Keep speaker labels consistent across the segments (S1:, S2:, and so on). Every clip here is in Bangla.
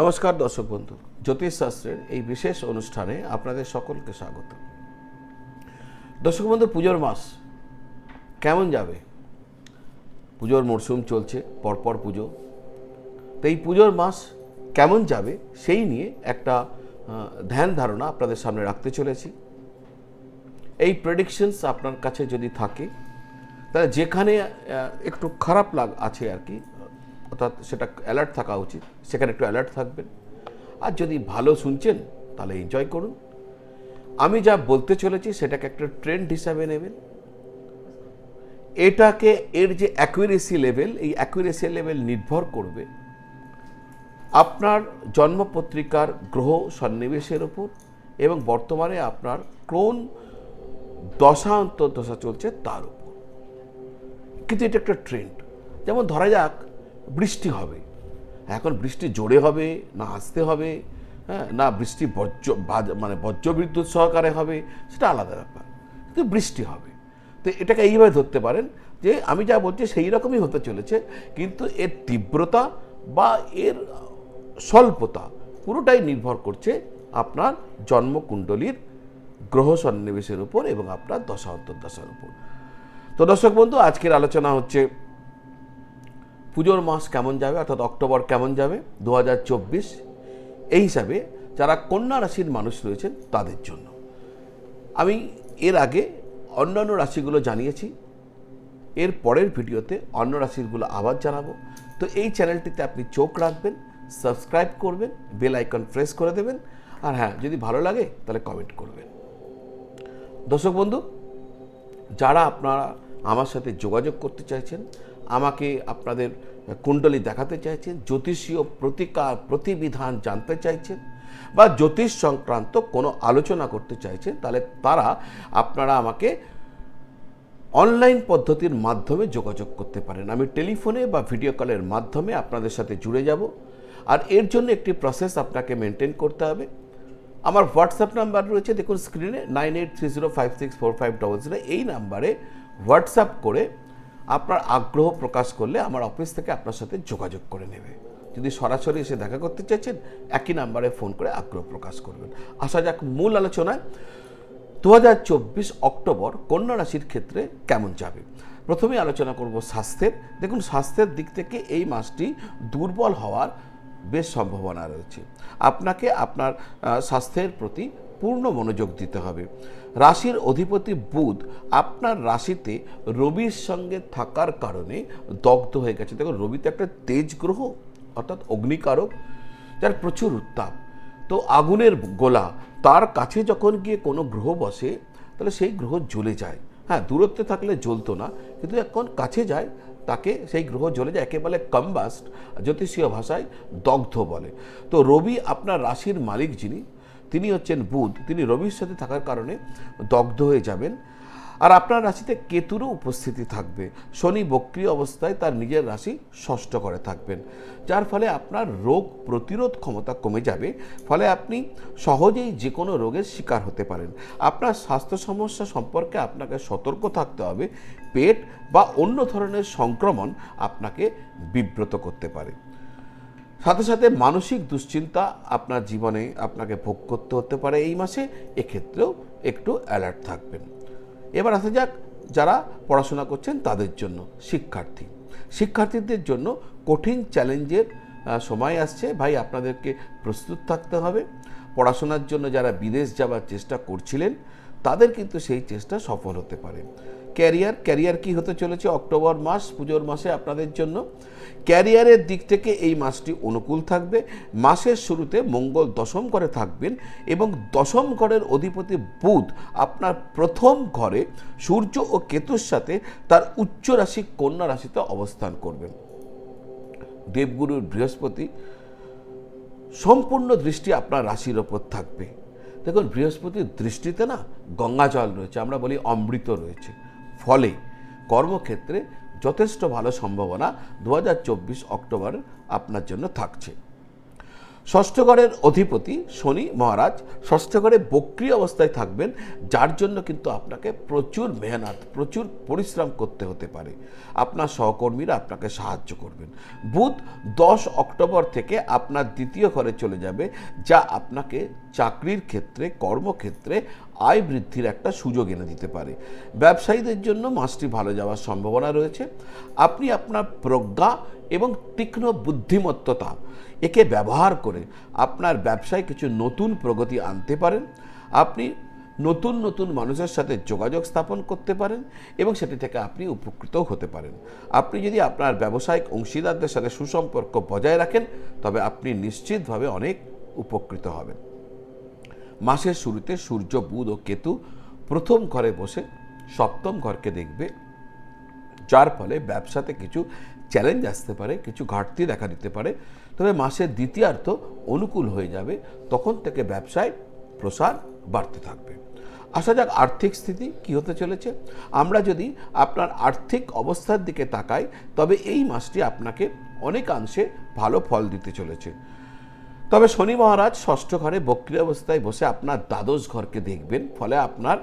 S1: নমস্কার দর্শক বন্ধু জ্যোতিষশাস্ত্রের এই বিশেষ অনুষ্ঠানে আপনাদের সকলকে স্বাগত। দর্শক বন্ধু, পুজোর মাস কেমন যাবে? পুজোর মরশুম চলছে, পরপর পুজো। তো এই পুজোর মাস কেমন যাবে সেই নিয়ে একটা ধ্যান ধারণা আপনাদের সামনে রাখতে চলেছি। এই প্রেডিকশনস আপনার কাছে যদি থাকে, তাহলে যেখানে একটু খারাপ লাগ, আছে আর কি অর্থাৎ সেটা অ্যালার্ট থাকা উচিত। সেখানে একটু অ্যালার্ট থাকবেন। আর যদি ভালো শুনছেন, তাহলে এনজয় করুন। আমি যা বলতে চলেছি, সেটাকে একটা ট্রেন্ড হিসাবে নেবেন। এটাকে এর যে অ্যাকুরেসি লেভেল এই অ্যাকুরেসি লেভেল নির্ভর করবে আপনার জন্মপত্রিকার গ্রহ সন্নিবেশের ওপর এবং বর্তমানে আপনার কোন দশা অন্তর্দশা চলছে তার উপর। কিন্তু এটা একটা ট্রেন্ড যেমন ধরা যাক বৃষ্টি হবে। এখন বৃষ্টি জোরে হবে, না আসতে হবে হ্যাঁ না বৃষ্টি বজ্র, বাজ- মানে বজ্রবিদ্যুৎ সহকারে হবে, সেটা আলাদা ব্যাপার। কিন্তু বৃষ্টি হবে। তো এটাকে এইভাবে ধরতে পারেন যে, আমি যা বলছি সেই রকমই হতে চলেছে, কিন্তু এর তীব্রতা বা এর স্বল্পতা পুরোটাই নির্ভর করছে আপনার জন্মকুণ্ডলীর গ্রহ সন্নিবেশের উপর এবং আপনার দশা অন্তর্দশার উপর। তো দর্শক বন্ধু, আজকের আলোচনা হচ্ছে পুজোর মাস কেমন যাবে, অর্থাৎ অক্টোবর কেমন যাবে দু হাজার চব্বিশ, এই হিসাবে যারা কন্যা রাশির মানুষ রয়েছেন তাদের জন্য। আমি এর আগে অন্যান্য রাশিগুলো জানিয়েছি, এর পরের ভিডিওতে অন্য রাশিগুলো আবার জানাব। তো এই চ্যানেলটিতে আপনি চোখ রাখবেন, সাবস্ক্রাইব করবেন, বেল আইকন প্রেস করে দেবেন, আর হ্যাঁ যদি ভালো লাগে তাহলে কমেন্ট করবেন। দর্শক বন্ধু, যারা আপনারা আমার সাথে যোগাযোগ করতে চাইছেন, আমাকে আপনাদের কুণ্ডলী দেখাতে চাইছেন, জ্যোতিষীয় প্রতিকার প্রতিবিধান জানতে চাইছেন বা জ্যোতিষ সংক্রান্ত কোনো আলোচনা করতে চাইছেন, তাহলে তারা আপনারা আমাকে অনলাইন পদ্ধতির মাধ্যমে যোগাযোগ করতে পারেন। আমি টেলিফোনে বা ভিডিও কলের মাধ্যমে আপনাদের সাথে জুড়ে যাব। আর এর জন্য একটি প্রসেস আপনাকে মেনটেন করতে হবে। আমার হোয়াটসঅ্যাপ নাম্বার রয়েছে, দেখুন স্ক্রিনে nine eight three zero five six four five double zero এই নাম্বারে হোয়াটসঅ্যাপ করে আপনার আগ্রহ প্রকাশ করলে আমার অফিস থেকে আপনার সাথে যোগাযোগ করে নেবে। যদি সরাসরি এসে দেখা করতে চাইছেন, একই নাম্বারে ফোন করে আগ্রহ প্রকাশ করবেন। আসা যাক মূল আলোচনায়। দু হাজার চব্বিশ অক্টোবর কন্যা রাশির ক্ষেত্রে কেমন যাবে? প্রথমে আলোচনা করব স্বাস্থ্যের। দেখুন, স্বাস্থ্যের দিক থেকে এই মাসটি দুর্বল হওয়ার বেশ সম্ভাবনা রয়েছে। আপনাকে আপনার স্বাস্থ্যের প্রতি পূর্ণ মনোযোগ দিতে হবে। রাশির অধিপতি বুধ আপনার রাশিতে রবির সঙ্গে থাকার কারণে দগ্ধ হয়ে গেছে। দেখুন রবি তো একটা তেজ গ্রহ, অর্থাৎ অগ্নিকারক, যার প্রচুর উত্তাপ তো আগুনের গোলা, তার কাছে যখন গিয়ে কোনো গ্রহ বসে, তাহলে সেই গ্রহ জ্বলে যায়। হ্যাঁ দূরত্বে থাকলে জ্বলতো না, কিন্তু এখন কাছে যায়, তাকে সেই গ্রহ জ্বলে যায়, একেবারে কম্বাস্ট, জ্যোতিষীয় ভাষায় দগ্ধ বলে। তো রবি আপনার রাশির মালিক যিনি তিনি হচ্ছেন বুধ, তিনি রবির সাথে থাকার কারণে দগ্ধ হয়ে যাবেন। আর আপনার রাশিতে কেতুরও উপস্থিতি থাকবে। শনি বক্রিয় অবস্থায় তার নিজের রাশি ষষ্ঠ করে থাকবেন। যার ফলে আপনার রোগ প্রতিরোধ ক্ষমতা কমে যাবে। ফলে আপনি সহজেই যে কোনো রোগের শিকার হতে পারেন। আপনার স্বাস্থ্য সমস্যা সম্পর্কে আপনাকে সতর্ক থাকতে হবে। পেট বা অন্য ধরনের সংক্রমণ আপনাকে বিব্রত করতে পারে। সাথে সাথে মানসিক দুশ্চিন্তা আপনার জীবনে আপনাকে ভোগ করতে হতে পারে এই মাসে, এক্ষেত্রেও একটু অ্যালার্ট থাকবেন। এবার আসা যাক যারা পড়াশোনা করছেন তাদের জন্য, শিক্ষার্থী। শিক্ষার্থীদের জন্য কঠিন চ্যালেঞ্জের সময় আসছে। ভাই, আপনাদেরকে প্রস্তুত থাকতে হবে। পড়াশোনার জন্য যারা বিদেশ যাওয়ার চেষ্টা করছিলেন, তাদের কিন্তু সেই চেষ্টা সফল হতে পারে। ক্যারিয়ার ক্যারিয়ার কি হতে চলেছে অক্টোবর মাস, পুজোর মাসে আপনাদের জন্য। ক্যারিয়ারের দিক থেকে এই মাসটি অনুকূল থাকবে। মাসের শুরুতে মঙ্গল দশম ঘরে থাকবেন এবং দশম ঘরের অধিপতি বুধ আপনার প্রথম ঘরে সূর্য ও কেতুর সাথে তার উচ্চ রাশি কন্যা রাশিতে অবস্থান করবেন। দেবগুরুর বৃহস্পতি, সম্পূর্ণ দৃষ্টি আপনার রাশির ওপর থাকবে। দেখুন, বৃহস্পতির দৃষ্টিতে না গঙ্গা জল রয়েছে, আমরা বলি অমৃত রয়েছে। ফলে কর্মক্ষেত্রে যথেষ্ট ভালো সম্ভাবনা দু হাজার চব্বিশ অক্টোবর আপনার জন্য থাকছে। ষষ্ঠ ঘরের অধিপতি শনি মহারাজ ষষ্ঠ ঘরে বক্রি অবস্থায় থাকবেন, যার জন্য কিন্তু আপনাকে প্রচুর মেহনত, প্রচুর পরিশ্রম করতে হতে পারে। আপনার সহকর্মীরা আপনাকে সাহায্য করবেন। বুধ দশ অক্টোবর থেকে আপনার দ্বিতীয় ঘরে চলে যাবে, যা আপনাকে চাকরির ক্ষেত্রে, কর্মক্ষেত্রে আয় বৃদ্ধির একটা সুযোগ এনে দিতে পারে। ব্যবসায়ীদের জন্য মাসটি ভালো যাওয়ার সম্ভাবনা রয়েছে। আপনি আপনার প্রজ্ঞা এবং তীক্ষ্ণ বুদ্ধিমত্ততা একে ব্যবহার করে আপনার ব্যবসায় কিছু নতুন প্রগতি আনতে পারেন। আপনি নতুন নতুন মানুষের সাথে যোগাযোগ স্থাপন করতে পারেন এবং সেটি থেকে আপনি উপকৃত হতে পারেন। আপনি যদি আপনার ব্যবসায়িক অংশীদারদের সাথে সুসম্পর্ক বজায় রাখেন, তবে আপনি নিশ্চিতভাবে অনেক উপকৃত হবেন। মাসের শুরুতে সূর্য, বুধ ও কেতু প্রথম ঘরে বসে সপ্তম ঘরকে দেখবে। যার ফলে ব্যবসাতে কিছু চ্যালেঞ্জ আসতে পারে, কিছু ঘাটতি দেখা দিতে পারে। তবে মাসের দ্বিতীয়ার্থ অনুকূল হয়ে যাবে, তখন থেকে ব্যবসায় প্রসার বাড়তে থাকবে। আসা যাক আর্থিক স্থিতি কি হতে চলেছে। আমরা যদি আপনার আর্থিক অবস্থার দিকে তাকাই, তবে এই মাসটি আপনাকে অনেকাংশে ভালো ফল দিতে চলেছে। তবে শনি মহারাজ ষষ্ঠ ঘরে বক্রি অবস্থায় বসে আপনার দ্বাদশ ঘরকে দেখবেন, ফলে আপনার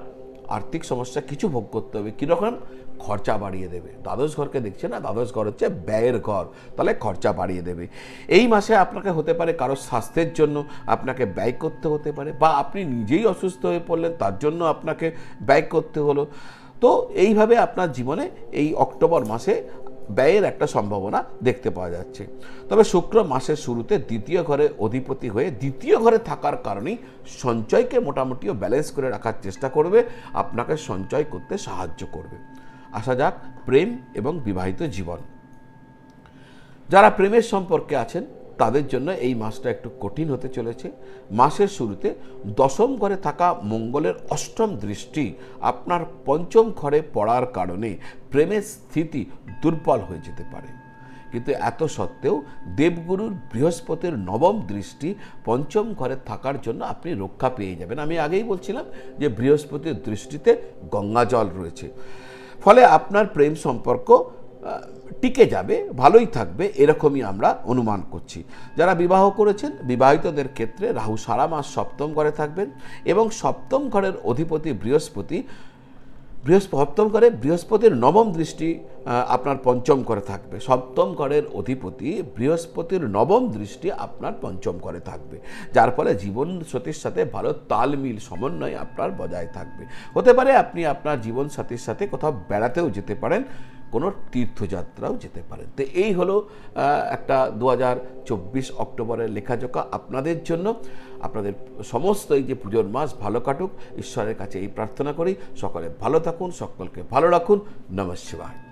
S1: আর্থিক সমস্যা কিছু ভোগ করতে হবে। কীরকম? খরচা বাড়িয়ে দেবে। দ্বাদশ ঘরকে দেখছে না? দ্বাদশ ঘর হচ্ছে ব্যয়ের ঘর। তাহলে খরচা বাড়িয়ে দেবে। এই মাসে আপনাকে হতে পারে কারও স্বাস্থ্যের জন্য আপনাকে ব্যয় করতে হতে পারে, বা আপনি নিজেই অসুস্থ হয়ে পড়লেন, তার জন্য আপনাকে ব্যয় করতে হলো। তো এইভাবে আপনার জীবনে এই অক্টোবর মাসে ব্যয়ের একটা সম্ভাবনা দেখতে পাওয়া যাচ্ছে। তবে শুক্র মাসের শুরুতে দ্বিতীয় ঘরে অধিপতি হয়ে দ্বিতীয় ঘরে থাকার কারণেই সঞ্চয়কে মোটামুটিও ব্যালেন্স করে রাখার চেষ্টা করবে, আপনাকে সঞ্চয় করতে সাহায্য করবে। আসা যাক, প্রেম এবং বিবাহিত জীবন। যারা প্রেমের সম্পর্কে আছেন তাদের জন্য এই মাসটা একটু কঠিন হতে চলেছে। মাসের শুরুতে দশম ঘরে থাকা মঙ্গলের অষ্টম দৃষ্টি আপনার পঞ্চম ঘরে পড়ার কারণে প্রেমের স্থিতি দুর্বল হয়ে যেতে পারে। কিন্তু এত সত্ত্বেও দেবগুরুর বৃহস্পতির নবম দৃষ্টি পঞ্চম ঘরে থাকার জন্য আপনি রক্ষা পেয়ে যাবেন। আমি আগেই বলছিলাম যে বৃহস্পতির দৃষ্টিতে গঙ্গা জল রয়েছে। ফলে আপনার প্রেম সম্পর্ক টিকে যাবে, ভালোই থাকবে, এরকমই আমরা অনুমান করছি। যারা বিবাহ করেছেন, বিবাহিতদের ক্ষেত্রে রাহু সারা মাস সপ্তম ঘরে থাকবেন এবং সপ্তম ঘরের অধিপতি বৃহস্পতি সপ্তম ঘরে বৃহস্পতির নবম দৃষ্টি আপনার পঞ্চম ঘরে থাকবে। সপ্তম ঘরের অধিপতি বৃহস্পতির নবম দৃষ্টি আপনার পঞ্চম ঘরে থাকবে। যার ফলে জীবন সাথীর সাথে ভালো তালমিল সমন্বয় আপনার বজায় থাকবে। হতে পারে আপনি আপনার জীবন সাথীর সাথে কোথাও বেড়াতেও যেতে পারেন। কোনো তীর্থযাত্রাও যেতে পারেন। তো এই হলো একটা দু হাজার চব্বিশ অক্টোবরের লেখাজোকা আপনাদের জন্য। আপনাদের সমস্ত এই যে পুজোর মাস ভালো কাটুক, ঈশ্বরের কাছে এই প্রার্থনা করি। সকলে ভালো থাকুন, সকলকে ভালো রাখুন। নমঃ শিবায়।